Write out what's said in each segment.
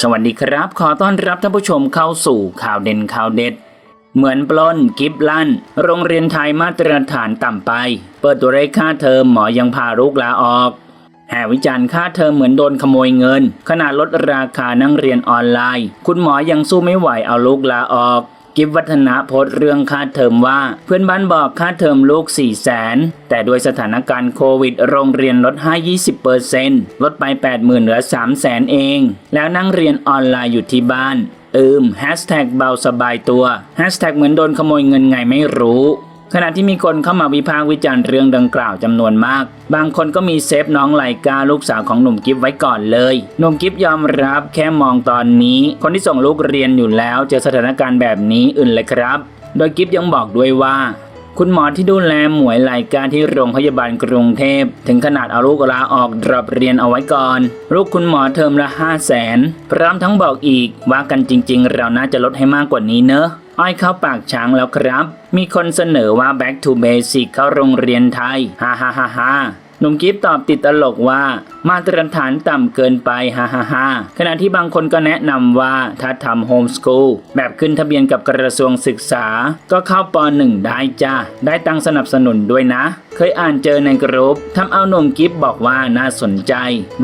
สวัสดีครับ ขอต้อนรับท่านผู้ชมเข้าสู่ข่าวเด่นข่าวเด็ด เหมือนปล้นกิฟลั่น โรงเรียนไทยมาตรฐานต่ำไป เปิดตัวเลขค่าเทอมหมอยังพาลูกลาออก แห่วิจารณ์ค่าเทอมเหมือนโดนขโมยเงิน ขนาดลดราคานั่งเรียนออนไลน์ คุณหมอยังสู้ไม่ไหวเอาลูกลาออก กิฟวัฒนะโพสต์เรื่องค่าเทอมว่า เพื่อนบ้านบอกค่าเทอมลูก 4 0 0แสนแต่ด้วยสถานการณ์โควิด โรงเรียนลดให้20%ลดไป 80,000 เหลือ 3 0 0แสนเอง แล้วนั่งเรียนออนไลน์อยู่ที่บ้าน อืมแฮชแท็กเบาสบายตัวแฮชแท็กเหมือนโดนขโมยเงินไงไม่รู้ ขณะที่มีคนเข้ามาวิพากษ์วิจารณ์เรื่องดังกล่าวจำนวนมาก บางคนก็มีเซฟน้องไลกาลูกสาวของหนุ่มกิฟไว้ก่อนเลย หนุ่มกิฟยอมรับแค่มองตอนนี้ คนที่ส่งลูกเรียนอยู่แล้วเจอสถานการณ์แบบนี้อื่นเลยครับ โดยกิฟยังบอกด้วยว่า คุณหมอที่ดูแลหมวยไลการที่โรงพยาบาลกรุงเทพ ถึงขนาดเอาลูกลาออกดรอปเรียนเอาไว้ก่อน ลูกคุณหมอเทอมละห้าแสนพร้อมทั้งบอกอีกว่ากันจริง ๆ เราน่าจะลดให้มากกว่านี้เนอะอ้อยเข้าปากช้างแล้วครับ มีคนเสนอว่า back to basic เข้าโรงเรียนไทย ฮ่าฮ่าฮ่า หนุ่มกิฟตอบติดตลกว่า มาตรฐานต่ำเกินไปฮ่าฮ่าฮ่าขณะที่บางคนก็แนะนำว่าถ้าทำโฮมสกูลแบบขึ้นทะเบียนกับกระทรวงศึกษา ก็เข้าป .1 ได้จ้าได้ตังสนับสนุนด้วยนะ เคยอ่านเจอในกรุ๊ปทำเอาหนุ่มกิฟบอกว่าน่าสนใจ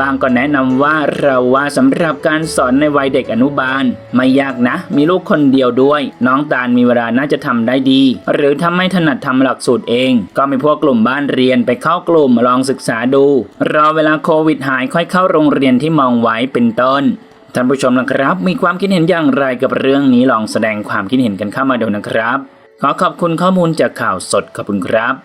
บางก็แนะนำว่าเราว่าสำหรับการสอนในวัยเด็กอนุบาล ไม่ยากนะ มีลูกคนเดียวด้วย น้องตาลมีเวลาน่าจะทำได้ดี หรือถ้าไม่ถนัดทำหลักสูตรเอง ก็มีพวกกลุ่มบ้านเรียนไปเข้ากลุ่มลองศึกษาดู รอเวลาโควิดหายค่อยเข้าโรงเรียนที่มองไว้เป็นต้นท่านผู้ชมนะครับ มีความคิดเห็นอย่างไรกับเรื่องนี้ลองแสดงความคิดเห็นกันเข้ามาดูนะครับ ขอขอบคุณข้อมูลจากข่าวสดขอบคุณครับ